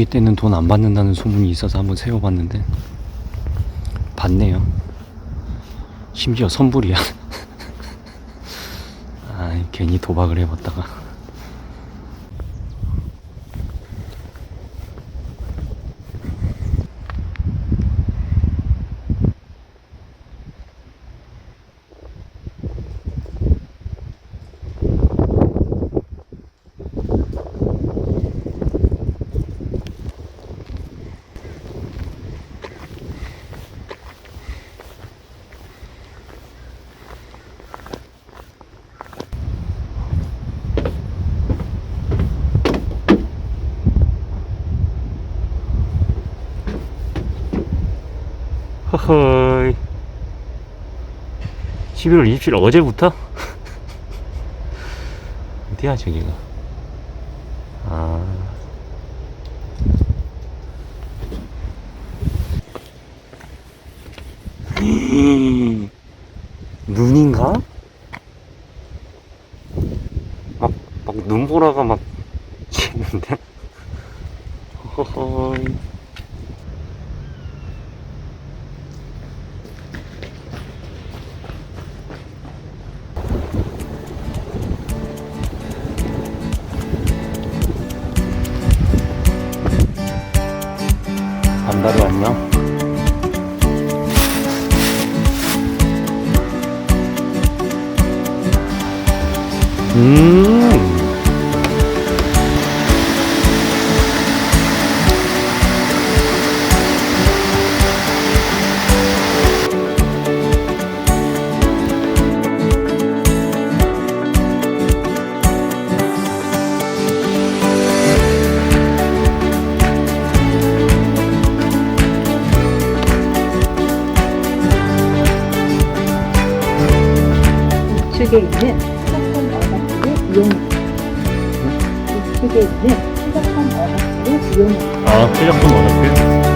비수기 때는 돈 안 받는다는 소문이 있어서 한번 세워봤는데 받네요. 심지어 선불이야. 아 괜히 도박을 해봤다가. 허허이 11월 27일 어제부터? 어디야 저기가 아 눈인가? 막, 막 눈보라가 막 치는데? 허허이 반달이 안 우측에 있는 휴대폰 어답터를 이용해. 우측에 있는 휴대폰 어답터를 이용해. 아, 휴대폰 어렵게?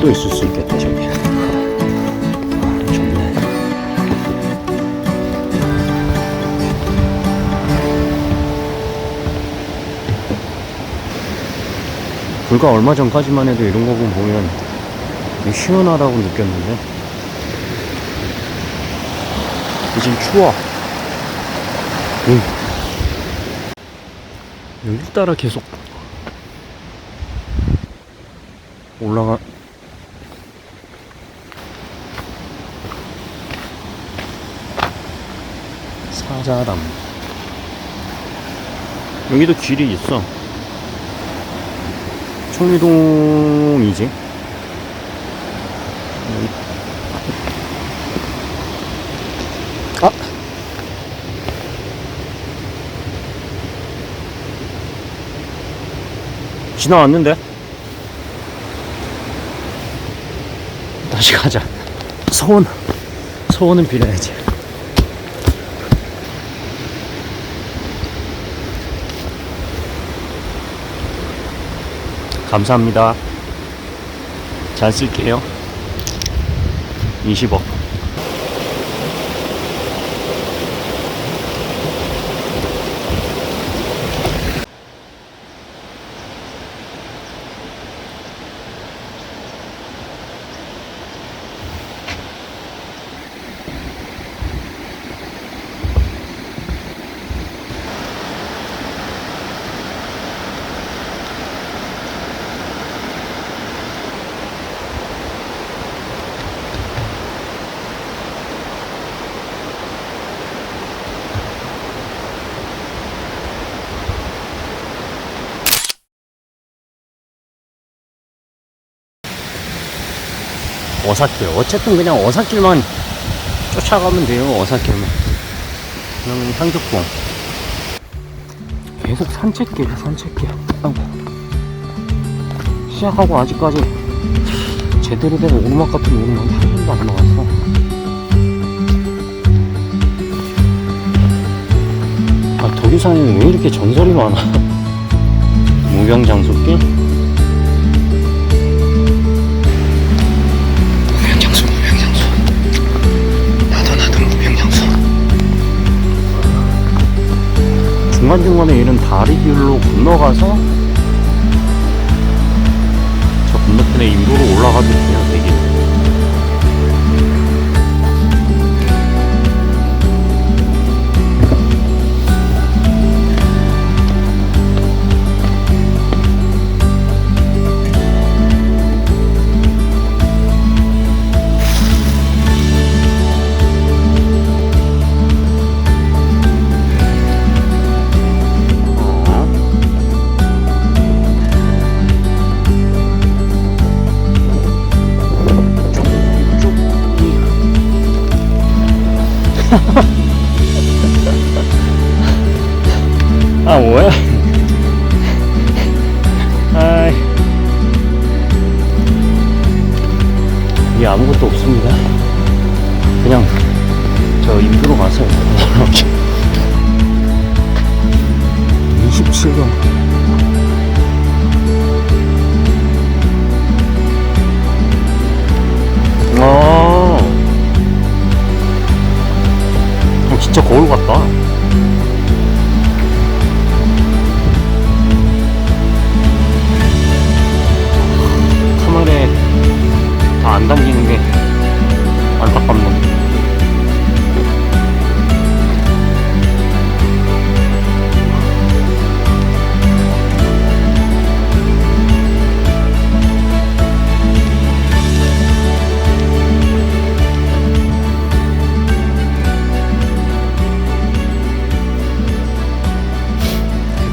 종일도 있을 수 있겠다 저기. 아, 좋네 불과 얼마 전까지만 해도 이런 거 보면 시원하다고 느꼈는데. 이젠 추워. 응. 여기 따라 계속 올라가 사자담 여기도 길이 있어 여기. 아 지나왔는데 다시 가자. 소원, 소원은 빌어야지. 감사합니다. 잘 쓸게요. 20억. 어사길. 어쨌든 그냥 어사길만 쫓아가면 돼요. 어사길만. 그냥 향적봉. 계속 산책길, 산책길. 아이고. 시작하고 아직까지 제대로 된 오르막 같은 오르막이 한 번도 안 나왔어. 아, 도교산에는 왜 이렇게 전설이 많아? 무병장수길? 중간중간에 이런 다리길로 건너가서 저 건너편에 인도로 올라가도 돼요, 아 뭐야? 진짜 거울 같다.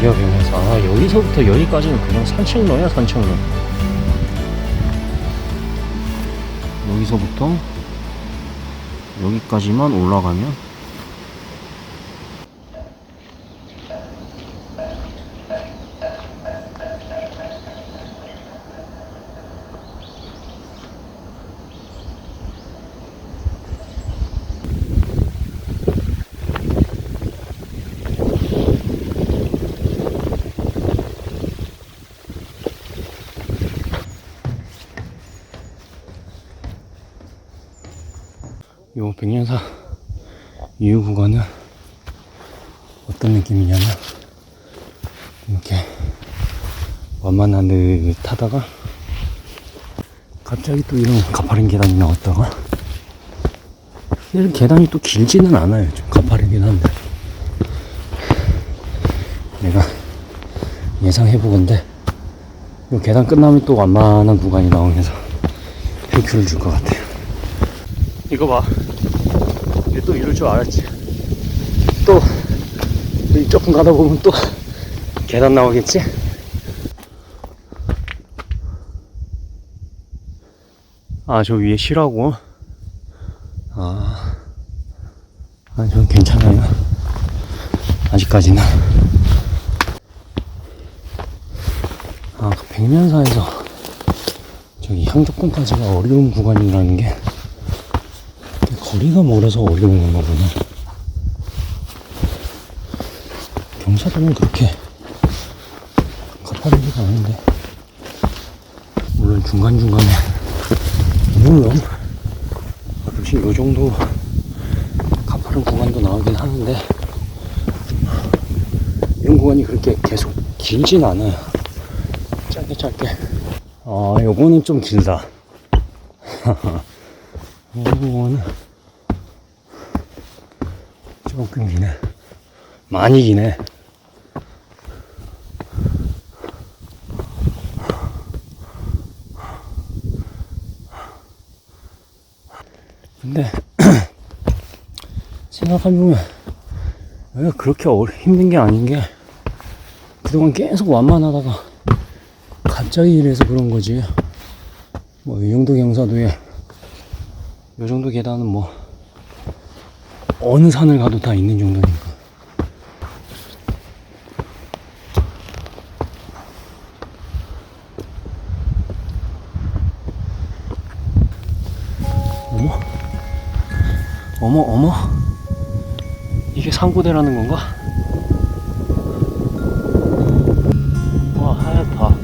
병에서 아 여기서부터 여기까지는 그냥 산책로야 산책로. 여기서부터 여기까지만 올라가면 요 백년사 이후 구간은 어떤 느낌이냐면 이렇게 완만한 듯 하다가 갑자기 또 이런 가파른 계단이 나왔다가 이런 계단이 또 길지는 않아요. 좀 가파르긴 한데 내가 예상해보건데 이 계단 끝나면 또 완만한 구간이 나오면서 힐큐를 줄 것 같아요 이거 봐. 또 이럴 줄 알았지. 또, 조금 가다 보면 또 계단 나오겠지? 아, 저 위에 쉬라고? 아, 아, 전 괜찮아요. 아직까지는. 아, 그 백면사에서 저기 향적봉까지가 어려운 구간이라는 게 거리가 멀어서 어려운 보네. 경사도는 그렇게 가파르지가 않은데. 물론 중간중간에, 물론, 가끔씩 요 정도 가파른 구간도 나오긴 하는데, 이런 구간이 그렇게 계속 길진 않아요. 짧게 짧게. 아, 요거는 좀 길다. 요거는 조금 기네. 많이 기네. 근데 생각해보면 여기가 그렇게 힘든 게 아닌 게 그동안 계속 완만하다가 갑자기 이래서 그런 거지. 뭐, 이 정도 경사도에 요 정도 계단은 뭐 어느 산을 가도 다 있는 정도니까. 어머? 어머, 어머? 이게 상고대라는 건가? 와, 하얗다.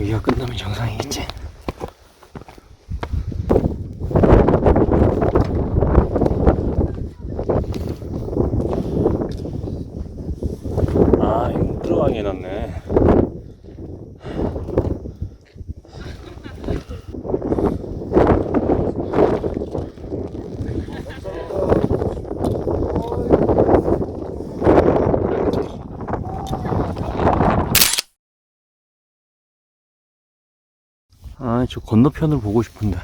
여기가 끝나면 정상이겠지? 아, 이거 들어가게 해놨네. 아, 저 건너편을 보고 싶은데.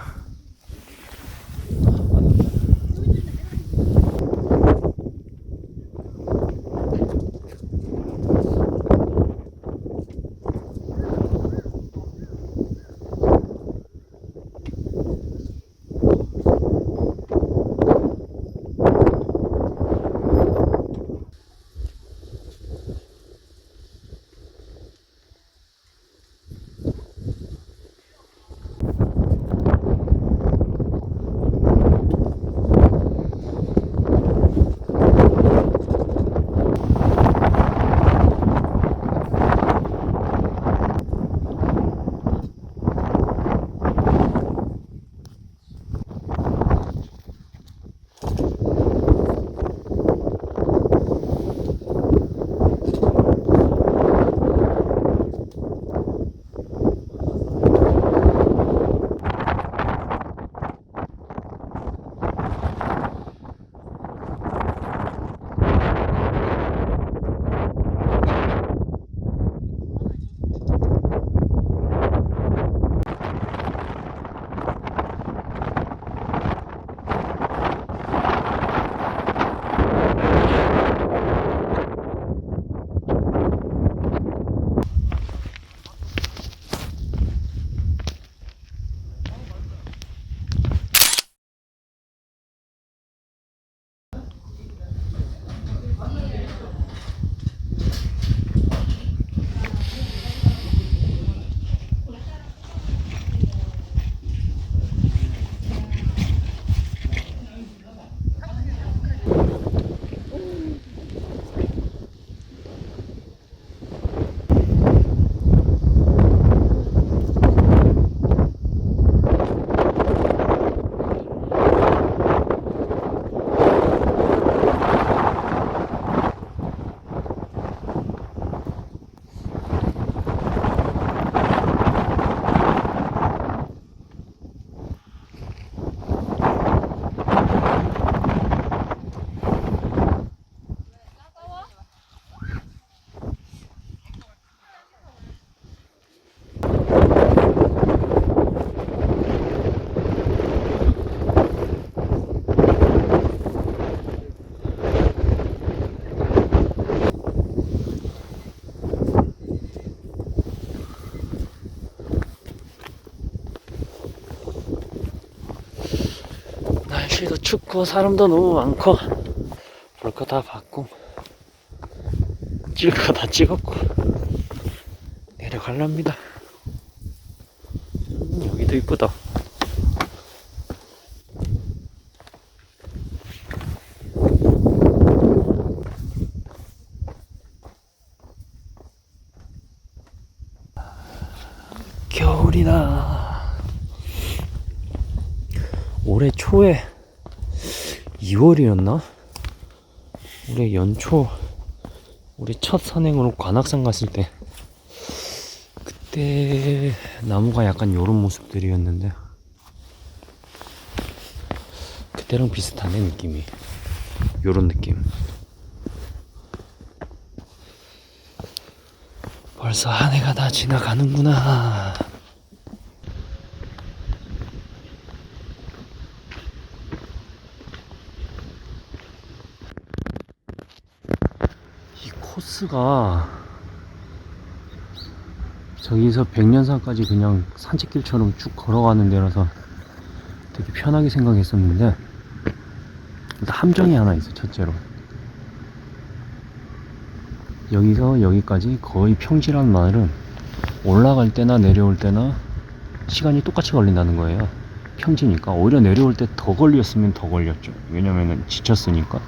날씨도 춥고 사람도 너무 많고 볼 거 다 봤고 찍을 거 다 찍었고 내려갈랍니다. 음, 여기도 이쁘다. 겨울이다. 올해 초에 2월이었나? 올해 연초 우리 첫 산행으로 관악산 갔을 때. 그때 나무가 약간 요런 모습들이었는데. 그때랑 비슷하네 느낌이. 요런 느낌. 벌써 한 해가 다 지나가는구나 코스가 저기서 백년산까지 그냥 산책길처럼 쭉 걸어가는 데라서 되게 편하게 생각했었는데 함정이 하나 있어 첫째로. 여기서 여기까지 거의 평지란 말은 올라갈 때나 내려올 때나 시간이 똑같이 걸린다는 거예요. 평지니까 오히려 내려올 때 더 걸렸으면 더 걸렸죠. 왜냐면은 지쳤으니까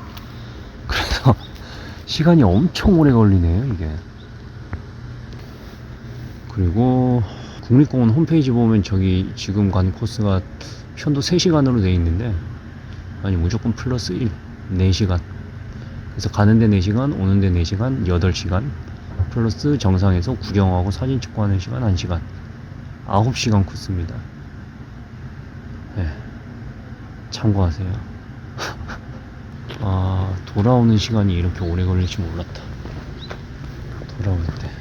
시간이 엄청 오래 걸리네요, 이게. 그리고 국립공원 홈페이지 보면 저기 지금 간 코스가 편도 3시간으로 돼 있는데 아니 무조건 플러스 1, 4시간. 그래서 가는데 4시간, 오는데 4시간, 8시간. 플러스 정상에서 구경하고 사진 찍고 하는 시간 1시간. 9시간 코스입니다. 네. 참고하세요. 아, 돌아오는 시간이 이렇게 오래 걸릴 줄 몰랐다. 돌아올 때.